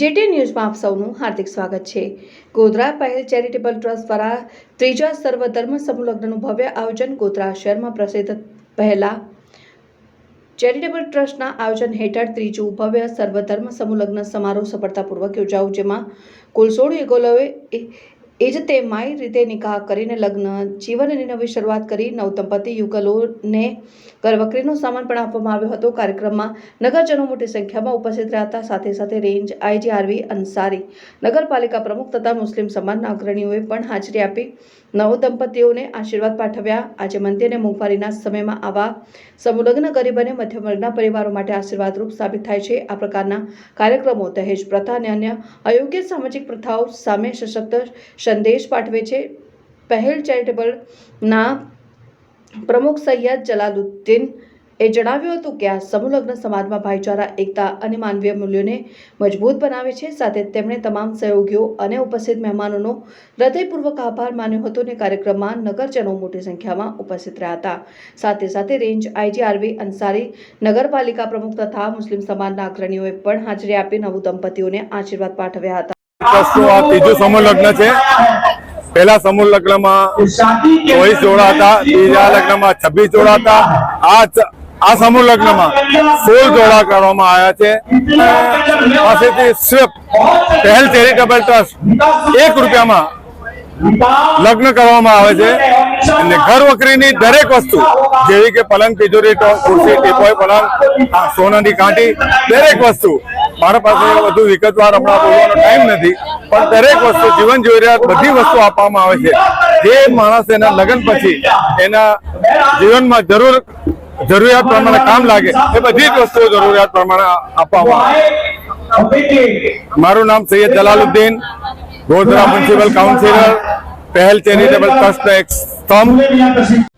Jetty ન્યૂઝમાં આપ સૌનું હાર્દિક સ્વાગત છે. ગોધરા પહેલ ચેરિટેબલ ટ્રસ્ટ દ્વારા ત્રીજા સર્વધર્મ સમુલગ્નનું ભવ્ય આયોજન ગોધરા શહેરમાં પ્રસિદ્ધ પહેલા ચેરિટેબલ ટ્રસ્ટના આયોજન હેઠળ ત્રીજું ભવ્ય સર્વધર્મ સમુલગ્ન લગ્ન સમારોહ સફળતાપૂર્વક યોજાયું, જેમાં કુલ સોળ યુગલોએ એ જ તે માય રીતે નિકાહ કરીને લગ્ન જીવનની નવી શરૂઆત કરી નવદંપતિ યુગલોને ઘરવકરીનો સામાન પણ આપવામાં આવ્યો હતો. કાર્યક્રમમાં નગરજનો મોટી સંખ્યામાં ઉપસ્થિત રહ્યા હતા સાથે સાથે રેન્જ આઈજીઆરવી અંસારી નગરપાલિકા પ્રમુખ તથા મુસ્લિમ સમાજના અગ્રણીઓએ પણ હાજરી આપી. નવદંપતિઓને આશીર્વાદ પાઠવ્યા. આજે મંદિર અને મોંઘવારીના સમયમાં આવા સમુલગ્ન ગરીબ અને મધ્યમ વર્ગના પરિવારો માટે આશીર્વાદરૂપ સાબિત થાય છે. આ પ્રકારના કાર્યક્રમો દહેજ પ્રથા અને અન્ય અયોગ્ય સામાજિક પ્રથાઓ સામે સશક્ત સંદેશ પાઠવે છે. પહેલ ચેરિટેબલના પ્રમુખ સૈયદ જલાલુદ્દીન એ જણાવ્યું હતું કે આ સમુલગ્ન સમાજમાં ભાઈચારા, એકતા અને માનવીય મૂલ્યોને મજબૂત બનાવે છે. સાથે તેમણે તમામ સહયોગીઓ અને ઉપસ્થિત મહેમાનોનો હૃદયપૂર્વક આભાર માન્યો હતો અને કાર્યક્રમમાં નગરજનો મોટી સંખ્યામાં ઉપસ્થિત રહ્યા હતા. સાથે સાથે રેન્જ આઈજી આરવી અન્સારી નગરપાલિકા પ્રમુખ તથા મુસ્લિમ સમાજના અગ્રણીઓએ પણ હાજરી આપી નવું દંપતીઓને આશીર્વાદ પાઠવ્યા હતા. પહેલા સમૂહ લગ્નમાં લગ્નમાં છવ્વીસ જોડા આ સમૂહ લગ્નમાં સોળ જોડા કરવામાં આવ્યા છે. પાસેથી પહેલ ચેરિટેબલ ટ્રસ્ટ એક રૂપિયામાં લગ્ન કરવામાં આવે છે. અને ઘર વકરીની દરેક વસ્તુ, જેવી કે પલંગ તિજોરી ખુરશી ટીપોય, પલંગ સોનાની કાંટી, દરેક વસ્તુ મારા પાસે વધુ વિગતવાર હમણાં બોલવાનો ટાઈમ નથી પણ દરેક વસ્તુ જીવન જરૂરિયાત બધી વસ્તુ આપવામાં આવે છે. જે માણસ એના લગ્ન પછી એના જીવનમાં જરૂર જરૂરિયાત પ્રમાણે કામ લાગે એ બધી જ વસ્તુઓ જરૂરિયાત પ્રમાણે આપવામાં આવે. મારું નામ Syed Jalaluddin Godhra municipal councillor Pahel charitable trust એક સ્તંભ.